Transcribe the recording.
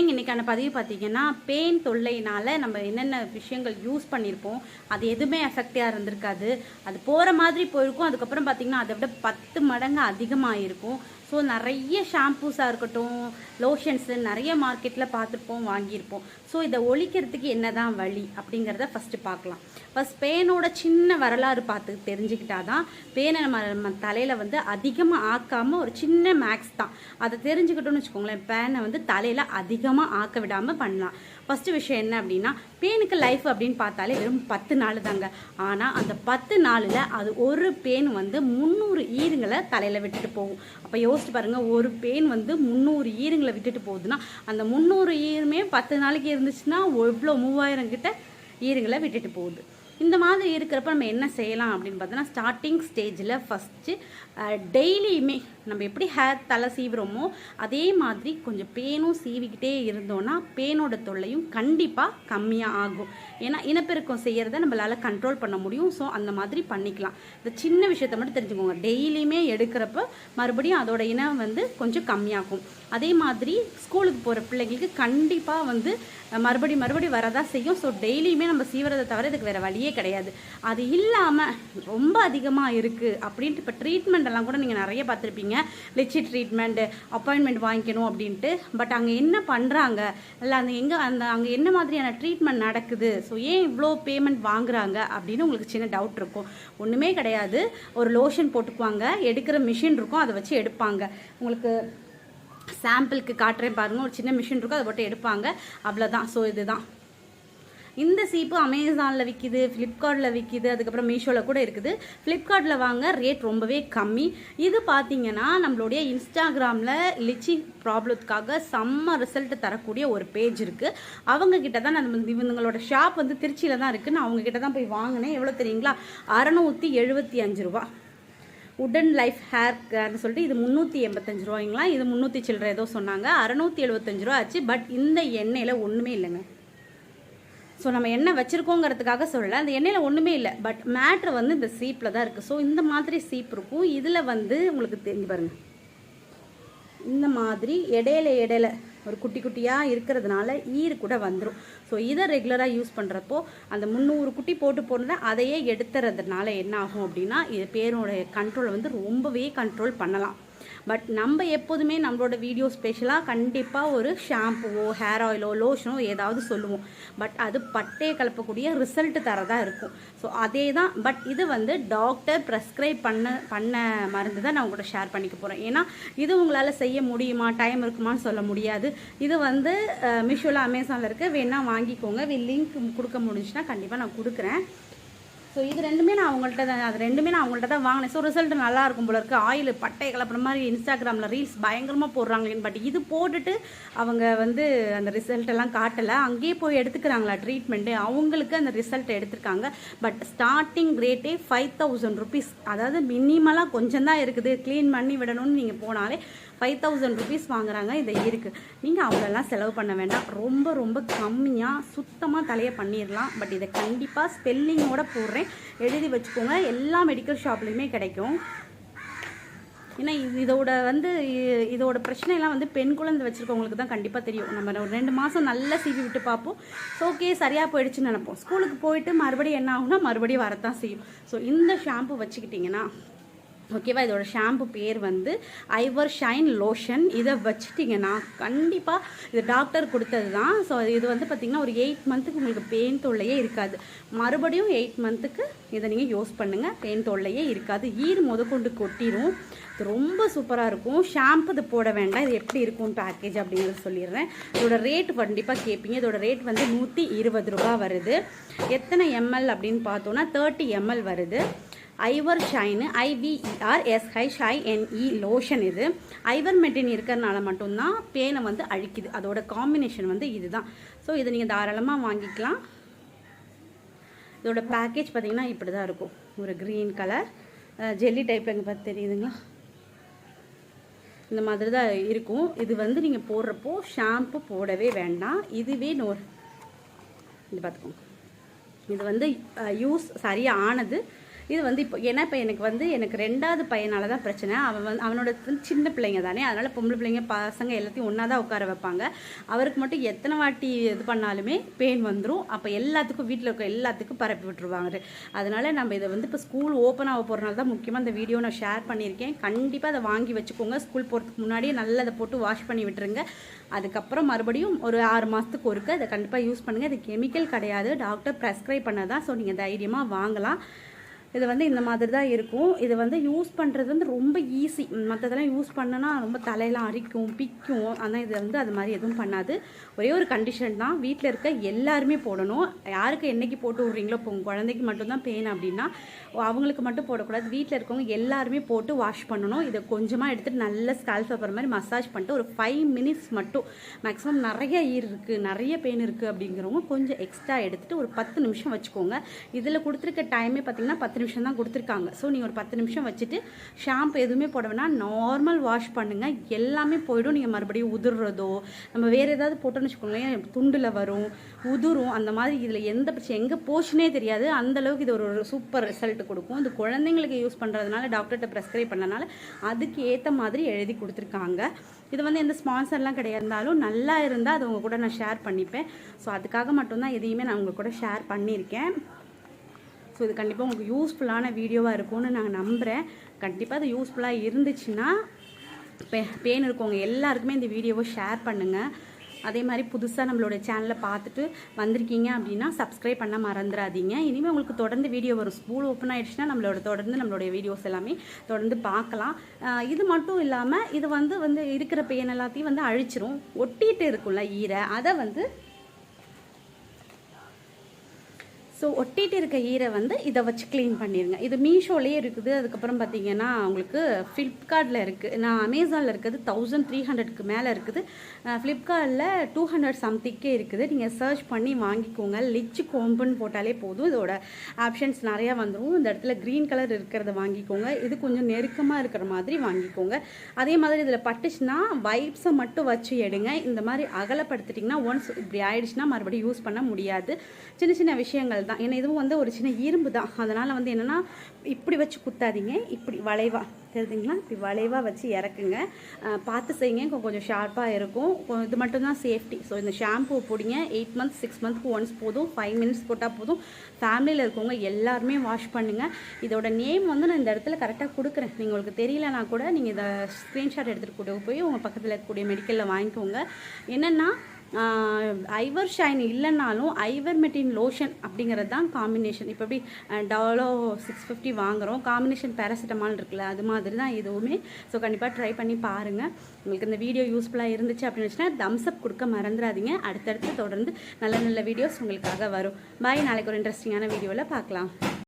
Morning இன்னைக்கான பதிவு பார்த்தீங்கன்னா பெயின் தொல்லைனால நம்ம என்னென்ன விஷயங்கள் யூஸ் பண்ணியிருப்போம் அது எதுவுமே எஃபெக்டிவாக இருந்திருக்காது. அது போகிற மாதிரி போயிருக்கும். அதுக்கப்புறம் பார்த்திங்கன்னா அதை விட பத்து மடங்கு அதிகமாக இருக்கும் ஸோ நிறைய ஷாம்பூஸாக இருக்கட்டும் லோஷன்ஸு நிறைய மார்க்கெட்டில் பார்த்துருப்போம் வாங்கியிருப்போம். ஸோ இதை ஒழிக்கிறதுக்கு என்னதான் வழி அப்படிங்கிறத ஃபஸ்ட்டு பார்க்கலாம். ஃபஸ்ட் பேனோட சின்ன வரலாறு பார்த்து தெரிஞ்சுக்கிட்டா தான் பேனை நம்ம நம்ம தலையில் வந்து அதிகமாக ஆக்காமல் ஒரு சின்ன மேக்ஸ் தான். அதை தெரிஞ்சுக்கிட்டோம்னு வச்சுக்கோங்களேன் பேனை வந்து தலையில் அதிகமாக ஆக்க விடாமல் பண்ணலாம். ஃபஸ்ட்டு விஷயம் என்ன அப்படின்னா பேனுக்கு லைஃப் அப்படின்னு பார்த்தாலே வெறும் பத்து நாள் தாங்க. ஆனால் அந்த பத்து நாளில் அது ஒரு பேன் வந்து முந்நூறு ஈருங்களை தலையில் விட்டுட்டு போகும். அப்போ யோசிச்சு பாருங்கள் ஒரு பேன் வந்து முந்நூறு ஈரங்களை விட்டுட்டு போகுதுன்னா அந்த முந்நூறு ஈருமே பத்து நாளைக்கு இருந்துச்சுன்னா எவ்வளோ மூவாயிரம் கிட்ட ஈரங்களை விட்டுட்டு போகுது. இந்த மாதிரி இருக்கிறப்ப நம்ம என்ன செய்யலாம் அப்படின்னு பார்த்தோன்னா ஸ்டார்டிங் ஸ்டேஜில் ஃபஸ்ட்டு டெய்லியுமே நம்ம எப்படி ஹேர் தலை சீவுறோமோ அதே மாதிரி கொஞ்சம் பேனும் சீவிக்கிட்டே இருந்தோன்னா பேனோட தொல்லையும் கண்டிப்பாக கம்மியாக ஆகும். ஏன்னா இனப்பெருக்கம் செய்கிறத நம்மளால் கண்ட்ரோல் பண்ண முடியும். ஸோ அந்த மாதிரி பண்ணிக்கலாம். இந்த சின்ன விஷயத்த மட்டும் தெரிஞ்சுக்கோங்க. டெய்லியுமே எடுக்கிறப்ப மறுபடியும் அதோட இனம் வந்து கொஞ்சம் கம்மியாகும். அதே மாதிரி ஸ்கூலுக்கு போகிற பிள்ளைங்களுக்கு கண்டிப்பாக வந்து மறுபடி மறுபடி வரதா செய்யும். ஸோ டெய்லியுமே நம்ம சீவரதை தவிர இதுக்கு வேறு வழியே கிடையாது. அது இல்லாமல் ரொம்ப அதிகமாக இருக்குது அப்படின்ட்டு இப்போ ட்ரீட்மெண்ட் எல்லாம் கூட நீங்கள் நிறைய பார்த்துருப்பீங்க. லிச்சி ட்ரீட்மெண்ட் அப்பாயின்மெண்ட் வாங்கிக்கணும் அப்படின்ட்டு. பட் அங்கே என்ன பண்ணுறாங்க இல்லை அந்த எங்கே அந்த அங்கே என்ன மாதிரியான ட்ரீட்மெண்ட் நடக்குது? ஸோ ஏன் இவ்வளோ பேமெண்ட் வாங்குறாங்க? அப்படின்னு உங்களுக்கு சின்ன டவுட் இருக்கும். ஒன்றுமே கிடையாது. ஒரு லோஷன் போட்டுக்குவாங்க. எடுக்கிற மிஷின் இருக்கும். அதை வச்சு எடுப்பாங்க. உங்களுக்கு சாம்பிளுக்கு காட்டுறேன் பாருங்கள் ஒரு சின்ன மிஷின் இருக்கும். அதை போட்டு எடுப்பாங்க. அவ்வளோதான் ஸோ இதுதான். இந்த சீப்பு அமேசானில் விற்கிது ஃப்ளிப்கார்ட்டில் விற்கிது அதுக்கப்புறம் மீஷோவில் கூட இருக்குது. ஃப்ளிப்கார்ட்டில் வாங்க ரேட் ரொம்பவே கம்மி. இது பார்த்தீங்கன்னா நம்மளுடைய இன்ஸ்டாகிராமில் லிச்சி ப்ராப்ளத்துக்காக செம்ம ரிசல்ட் தரக்கூடிய ஒரு பேஜ் இருக்குது அவங்கக்கிட்ட தான் நான் இவங்களோட ஷாப் வந்து திருச்சியில் தான் இருக்குது நான் அவங்கக்கிட்ட தான் போய் வாங்கினேன். எவ்வளோ தெரியுங்களா? அறநூற்றி எழுபத்தி அஞ்சு ரூபா. உடன் லைஃப் ஹேர் கேர்னு சொல்லிட்டு இது முந்நூற்றி எண்பத்தஞ்சு ரூபாய்ங்களா? இது முந்நூற்றி சில்லற ஏதோ சொன்னாங்க. அறநூற்றி எழுபத்தஞ்சு ரூபா ஆச்சு. பட் இந்த எண்ணெயில் ஒன்றுமே இல்லைங்க. ஸோ நம்ம எண்ணெய் வச்சுருக்கோங்கிறதுக்காக சொல்லலை. அந்த எண்ணெயில் ஒன்றுமே இல்லை. பட் மேட்ரு வந்து இந்த சீப்பில் தான் இருக்குது ஸோ இந்த மாதிரி சீப் இருக்கும். இதில் வந்து உங்களுக்கு தெரிஞ்சு பாருங்க. இந்த மாதிரி இடையில இடையில ஒரு குட்டி குட்டியாக இருக்கிறதுனால ஈர் கூட வந்துடும் ஸோ இதை ரெகுலராக யூஸ் பண்ணுறப்போ அந்த முந்நூறு குட்டி போட்டு போனதை அதையே எடுத்துறதுனால என்ன ஆகும் அப்படின்னா இது பேரோட கண்ட்ரோலை வந்து ரொம்பவே கண்ட்ரோல் பண்ணலாம். பட் நம்ம எப்போதுமே நம்மளோட வீடியோ ஸ்பெஷலாக கண்டிப்பாக ஒரு ஷாம்புவோ ஹேர் ஆயிலோ லோஷனோ ஏதாவது சொல்லுவோம். பட் அது பட்டையை கலப்பக்கூடிய ரிசல்ட் தரதாக இருக்கும். ஸோ அதே தான் பட் இது வந்து டாக்டர் ப்ரெஸ்கிரைப் பண்ண பண்ண மருந்து தான் நான் உங்கள்கிட்ட ஷேர் பண்ணிக்க போகிறேன் ஏன்னா இது உங்களால் செய்ய முடியுமா? டைம் இருக்குமான்னு சொல்ல முடியாது. இது வந்து மீஷோவில் அமேசானில் இருக்குது வேணால் வாங்கிக்கோங்க. லிங்க் கொடுக்க முடிஞ்சுன்னா கண்டிப்பாக நான் கொடுக்குறேன். ஸோ இது ரெண்டுமே நான் அவங்கள்ட்ட தான் அது ரெண்டுமே நான் அவங்கள்ட்ட தான் வாங்கினேன். ஸோ ரிசல்ட் நல்லா இருக்கும் போல இருக்குது ஆயில் பட்டை கலப்புற மாதிரி இன்ஸ்டாகிராமில் ரீல்ஸ் பயங்கரமாக போடுறாங்களேன்னு பட் இது போட்டுட்டு அவங்க வந்து அந்த ரிசல்ட் எல்லாம் காட்டலை. அங்கேயே போய் எடுத்துக்கிறாங்களா ட்ரீட்மெண்ட்டு அவங்களுக்கு அந்த ரிசல்ட் எடுத்திருக்காங்க. பட் ஸ்டார்டிங் ரேட்டே ஃபைவ் தௌசண்ட் ருபீஸ் அதாவது மினிமலாக கொஞ்சம் தான் இருக்குது. க்ளீன் பண்ணி விடணும்னு நீங்கள் போனாலே ஃபைவ் தௌசண்ட் ருபீஸ் வாங்குறாங்க. இது இருக்குது நீங்கள் அவ்வளோலாம் செலவு பண்ண வேண்டாம். ரொம்ப ரொம்ப கம்மியாக சுத்தமாக தலையை பண்ணிடலாம். பட் இதை கண்டிப்பாக ஸ்பெல்லிங்கோட போடுறேன். எழுதி வச்சுக்கோங்க. எல்லா மெடிக்கல் ஷாப்லேயுமே கிடைக்கும். ஏன்னா இது இதோட வந்து இதோட பிரச்சனைலாம் வந்து பெண் குழந்தை வச்சுருக்கவங்களுக்கு தான் கண்டிப்பாக தெரியும். நம்ம ஒரு ரெண்டு மாதம் நல்லா சீவி விட்டு பார்ப்போம். ஸோ ஓகே சரியாக போயிடுச்சுன்னு நினைப்போம். ஸ்கூலுக்கு போயிட்டு மறுபடியும் என்ன ஆகுனா மறுபடியும் வரத்தான் செய்யும். ஸோ இந்த ஷாம்பு வச்சுக்கிட்டிங்கன்னா ஓகேவா இதோட ஷாம்பு பேர் வந்து ஐவர் ஷைன் லோஷன் இதை வச்சுட்டிங்கன்னா கண்டிப்பாக இது டாக்டர் கொடுத்தது தான் ஸோ இது வந்து பார்த்திங்கன்னா ஒரு எயிட் மந்த்துக்கு உங்களுக்கு பெயின் தொல்லையே இருக்காது. மறுபடியும் எயிட் மந்த்துக்கு இதை நீங்கள் யூஸ் பண்ணுங்கள் பெயின் தொல்லையே இருக்காது. ஈர் முதற்கொண்டு கொட்டிடும் இது ரொம்ப சூப்பராக இருக்கும். ஷாம்பு இது போட வேண்டாம். இது எப்படி இருக்கும் பேக்கேஜ் அப்படிங்கிறத சொல்லிடுறேன். இதோட ரேட் கண்டிப்பாக கேட்பீங்க இதோட ரேட் வந்து நூற்றி இருபது ரூபா வருது. எத்தனை எம்எல் அப்படின்னு பார்த்தோன்னா தேர்ட்டி எம்எல் வருது. ஐவர் ஷைனு ஐவிஇஆர் எஸ்ஹை ஷை என்இ லோஷன் இது. ஐவர் மெட்டின் இருக்கிறதுனால மட்டும்தான் பேனை வந்து அழிக்குது. அதோட காம்பினேஷன் வந்து இதுதான். ஸோ இதை நீங்கள் தாராளமாக வாங்கிக்கலாம். இதோட பேக்கேஜ் பார்த்தீங்கன்னா இப்படி தான் இருக்கும். ஒரு க்ரீன் கலர் ஜெல்லி டைப் எங்கே பார்த்து தெரியுதுங்களா? இந்த மாதிரி தான் இருக்கும். இது வந்து நீங்கள் போடுறப்போ ஷாம்பு போடவே வேண்டாம். இதுவே நோர் இது பார்த்துக்கோங்க இது வந்து யூஸ் சரியாக ஆனது. இது வந்து இப்போ ஏன்னா இப்போ எனக்கு வந்து எனக்கு ரெண்டாவது பையனால தான் பிரச்சனை. அவன் வந்து அவனோட சின்ன பிள்ளைங்க தானே. அதனால் பொம்பளை பிள்ளைங்க பசங்க எல்லாத்தையும் ஒன்றா தான் உட்கார வைப்பாங்க. அவருக்கு மட்டும் எத்தனை வாட்டி இது பண்ணாலுமே பெயின் வந்துடும் அப்போ எல்லாத்துக்கும் வீட்டில் இருக்க எல்லாத்துக்கும் பரப்பி விட்டுருவாங்க. அதனால் நம்ம இதை வந்து இப்போ ஸ்கூல் ஓப்பன் ஆக போகிறனால தான் முக்கியமாக இந்த வீடியோ நான் ஷேர் பண்ணியிருக்கேன். கண்டிப்பாக அதை வாங்கி வச்சுக்கோங்க. ஸ்கூல் போகிறதுக்கு முன்னாடியே நல்லா அதை போட்டு வாஷ் பண்ணி விட்டுருங்க. அதுக்கப்புறம் மறுபடியும் ஒரு ஆறு மாதத்துக்கு ஒருக்க அதை கண்டிப்பாக யூஸ் பண்ணுங்கள் இது கெமிக்கல் கிடையாது. டாக்டர் ப்ரெஸ்கிரைப் பண்ணதான் ஸோ நீங்கள் தைரியமாக வாங்கலாம். இது வந்து இந்த மாதிரி தான் இருக்கும். இது வந்து யூஸ் பண்ணுறது வந்து ரொம்ப ஈஸி மற்றதெல்லாம் யூஸ் பண்ணனா ரொம்ப தலையெல்லாம் அரிக்கும் பிக்கும். ஆனால் இது வந்து அது மாதிரி எதுவும் பண்ணாது. ஒரே ஒரு கண்டிஷன் தான். வீட்டில் இருக்க எல்லாருமே போடணும். யாருக்கு என்னைக்கு போட்டு விட்றீங்களோ இப்போ உங்கள் குழந்தைக்கு மட்டும்தான் பெயின் அப்படின்னா அவங்களுக்கு மட்டும் போடக்கூடாது. வீட்டில் இருக்கவங்க எல்லாருமே போட்டு வாஷ் பண்ணணும். இதை கொஞ்சமாக எடுத்துகிட்டு நல்ல ஸ்கால்ப் பேப்பர் மாதிரி மசாஜ் பண்ணிட்டு ஒரு ஃபைவ் மினிட்ஸ் மட்டும். மேக்ஸிமம் நிறைய ஈர் இருக்குது நிறைய பெயின் இருக்குது அப்படிங்கிறவங்க கொஞ்சம் எக்ஸ்ட்ரா எடுத்துகிட்டு ஒரு பத்து நிமிஷம் வச்சுக்கோங்க. இதில் கொடுத்துருக்க டைமே பார்த்தீங்கன்னா பத்து நிமிஷம் தான் கொடுத்துருக்காங்க. ஸோ நீங்கள் ஒரு பத்து நிமிஷம் வச்சுட்டு ஷாம்பு எதுவுமே போட நார்மல் வாஷ் பண்ணுங்கள் எல்லாமே போயிடும். நீங்கள் மறுபடியும் உதிர்றதோ நம்ம வேறு ஏதாவது போட்டோன்னு வச்சுக்கோங்களேன் துண்டில் வரும் உதிரும் அந்த மாதிரி இதில் எந்த பிரச்சனை எங்கே போச்சுனே தெரியாது. அந்தளவுக்கு இது ஒரு சூப்பர் ரிசல்ட் கொடுக்கும். இது குழந்தைங்களுக்கு யூஸ் பண்ணுறதுனால டாக்டர்கிட்ட ப்ரெஸ்கிரைப் பண்ணனால அதுக்கு ஏற்ற மாதிரி எழுதி கொடுத்துருக்காங்க. இது வந்து எந்த ஸ்பான்சர்லாம் கிடையாதுனாலும் நல்லா இருந்தால் அது உங்கள் கூட நான் ஷேர் பண்ணிப்பேன். ஸோ அதுக்காக மட்டும்தான் எதையுமே நான் உங்கள் கூட ஷேர் பண்ணியிருக்கேன். ஸோ இது கண்டிப்பாக உங்களுக்கு யூஸ்ஃபுல்லான வீடியோவாக இருக்கும்னு நான் நம்புகிறேன் கண்டிப்பாக அது யூஸ்ஃபுல்லாக இருந்துச்சுன்னா பே பேன் இருக்கவங்க எல்லாருக்குமே இந்த வீடியோவை ஷேர் பண்ணுங்கள் அதே மாதிரி புதுசாக நம்மளோட சேனலை பார்த்துட்டு வந்திருக்கீங்க அப்படின்னா சப்ஸ்கிரைப் பண்ண மறந்துடாதீங்க இனிமேல் உங்களுக்கு தொடர்ந்து வீடியோ வரும். ஸ்கூல் ஓப்பன் ஆகிடுச்சுன்னா நம்மளோட தொடர்ந்து நம்மளுடைய வீடியோஸ் எல்லாமே தொடர்ந்து பார்க்கலாம். இது மட்டும் இல்லாமல் இது வந்து வந்து இருக்கிற பெயின் எல்லாத்தையும் வந்து அழிச்சிரும். ஒட்டிகிட்டு இருக்கும்ல ஈரை. அதை வந்து ஸோ ஒட்டிகிட்டு இருக்க ஈரை வந்து இதை வச்சு க்ளீன் பண்ணிடுங்க இது மீஷோலேயே இருக்குது. அதுக்கப்புறம் பார்த்தீங்கன்னா உங்களுக்கு ஃப்ளிப்கார்ட்டில் இருக்குது நான் அமேசானில் இருக்குது தௌசண்ட் த்ரீ ஹண்ட்ரட்க்கு மேலே இருக்குது. ஃப்ளிப்கார்ட்டில் டூ ஹண்ட்ரட் சம்திங்கே இருக்குது. நீங்கள் சர்ச் பண்ணி வாங்கிக்கோங்க. லிச்சு கோம்புன்னு போட்டாலே போதும். இதோட ஆப்ஷன்ஸ் நிறையா வந்துடும் இந்த இடத்துல க்ரீன் கலர் இருக்கிறத வாங்கிக்கோங்க. இது கொஞ்சம் நெருக்கமாக இருக்கிற மாதிரி வாங்கிக்கோங்க. அதே மாதிரி இதில் பட்டுச்சுன்னா வைப்ஸை மட்டும் வச்சு எடுங்க. இந்த மாதிரி அகலப்படுத்திட்டிங்கன்னா ஒன்ஸ் இப்படி ஆயிடுச்சுன்னா மறுபடியும் யூஸ் பண்ண முடியாது. சின்ன சின்ன விஷயங்கள் தான். ஏன்னா இதுவும் வந்து ஒரு சின்ன இரும்பு தான். அதனால் வந்து என்னென்னா இப்படி வச்சு குத்தாதீங்க. இப்படி வளைவாக தெரியுதுங்களா? இப்படி வளைவாக வச்சு இறக்குங்க. பார்த்து செய்யுங்க. கொஞ்சம் ஷார்ப்பாக இருக்கும். இது மட்டும்தான் சேஃப்டி ஸோ இந்த ஷாம்பு பிடிங்க. எயிட் மந்த்ஸ் சிக்ஸ் மந்த்க்கு ஒன்ஸ் போதும். ஃபைவ் மினிட்ஸ் போட்டால் போதும். ஃபேமிலியில் இருக்கவங்க எல்லாருமே வாஷ் பண்ணுங்கள் இதோட நேம் வந்து நான் இந்த இடத்துல கரெக்டாக கொடுக்குறேன். நீங்கள் உங்களுக்கு தெரியலனா கூட நீங்கள் இதை ஸ்க்ரீன்ஷாட் எடுத்துகிட்டு கூட போய் உங்கள் பக்கத்தில் இருக்கக்கூடிய மெடிக்கலில் வாங்கிக்கோங்க. என்னென்னா ஐவர் ஷைன் இல்லைனாலும் ஐவர் மெட்டின் லோஷன் அப்படிங்கிறது தான் காம்பினேஷன் இப்போ எப்படி டவலோ சிக்ஸ் ஃபிஃப்டி வாங்குகிறோம் காம்பினேஷன் பேராசிட்டமால் இருக்குல்ல அது மாதிரி தான் எதுவுமே. ஸோ கண்டிப்பாக ட்ரை பண்ணி பாருங்கள் உங்களுக்கு இந்த வீடியோ யூஸ்ஃபுல்லாக இருந்துச்சு அப்படின்னு வச்சுன்னா தம்ஸ் அப் கொடுக்க மறந்துடாதீங்க. அடுத்தடுத்து தொடர்ந்து நல்ல நல்ல வீடியோஸ் உங்களுக்காக வரும். பாய் நாளைக்கு ஒரு இன்ட்ரெஸ்டிங்கான வீடியோவில் பார்க்கலாம்.